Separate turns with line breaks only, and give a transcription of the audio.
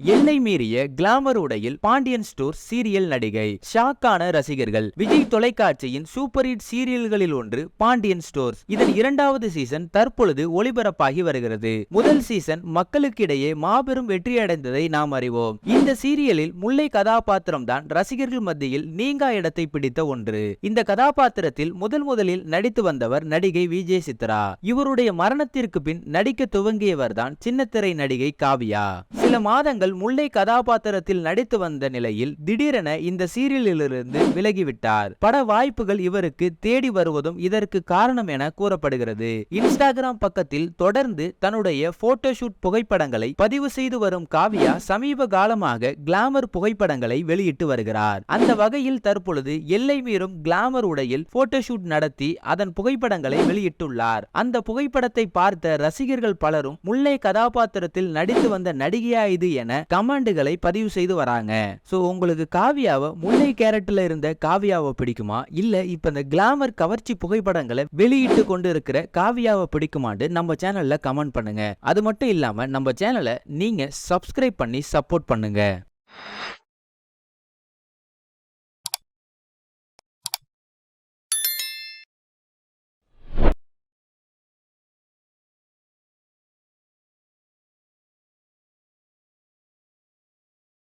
எல்லை மீறிய கிளாமர் உடையில் பாண்டியன் ஸ்டோர் சீரியல் நடிகை ஷாக்கான ரசிகர்கள். விஜய் தொலைக்காட்சியின் சூப்பர் ஹிட் சீரியல்களில் ஒன்று பாண்டியன் ஸ்டோர்ஸ் இதன் இரண்டாவது சீசன் தற்பொழுது ஒளிபரப்பாகி வருகிறது. முதல் சீசன் மக்களுக்கிடையே மாபெரும் வெற்றியடைந்ததை நாம் அறிவோம். இந்த சீரியலில் முல்லை கதாபாத்திரம் தான் ரசிகர்கள் மத்தியில் நீங்கா இடத்தை பிடித்த ஒன்று. இந்த கதாபாத்திரத்தில் முதல் முதலில் நடித்து வந்தவர் நடிகை விஜய் சித்ரா. இவருடைய மரணத்திற்கு பின் நடிக்க துவங்கியவர் தான் சின்னத்திரை நடிகை காவியா. சில மாதங்கள் முல்லை கதாபாத்திரத்தில் நடித்து வந்த நிலையில் திடீரென இந்த சீரியலிலிருந்து விலகிவிட்டார். பட வாய்ப்புகள் இவருக்கு தேடி வருவதும் இதற்கு காரணம் என கூறப்படுகிறது. இன்ஸ்டாகிராம் பக்கத்தில் தொடர்ந்து தன்னுடைய போட்டோஷூட் புகைப்படங்களை பதிவு செய்து வரும் காவியா சமீப காலமாக கிளாமர் புகைப்படங்களை வெளியிட்டு வருகிறார். அந்த வகையில் தற்பொழுது எல்லை மீறும் கிளாமர் உடையில் போட்டோஷூட் நடத்தி அதன் புகைப்படங்களை வெளியிட்டுள்ளார். அந்த புகைப்படத்தை பார்த்த ரசிகர்கள் பலரும் முல்லை கதாபாத்திரத்தில் நடித்து வந்த நடிகையா இது என கமெண்டுகளை பதிவு செய்து வராங்க. சோ உங்களுக்கு காவியாவை முல்லை கேரக்டர்ல இருந்த காவியாவை பிடிக்குமா? இல்ல இப்ப இந்த கிளாமர் கவர்ச்சி புகைப்படங்களை வெளியிட்டு கொண்டு இருக்கிற காவியாவை பிடிக்குமான்னு நம்ம சேனல்ல கமெண்ட் பண்ணுங்க. அது மட்டும் இல்லாம நம்ம சேனலை நீங்க சப்ஸ்கிரைப் பண்ணி சப்போர்ட் பண்ணுங்க.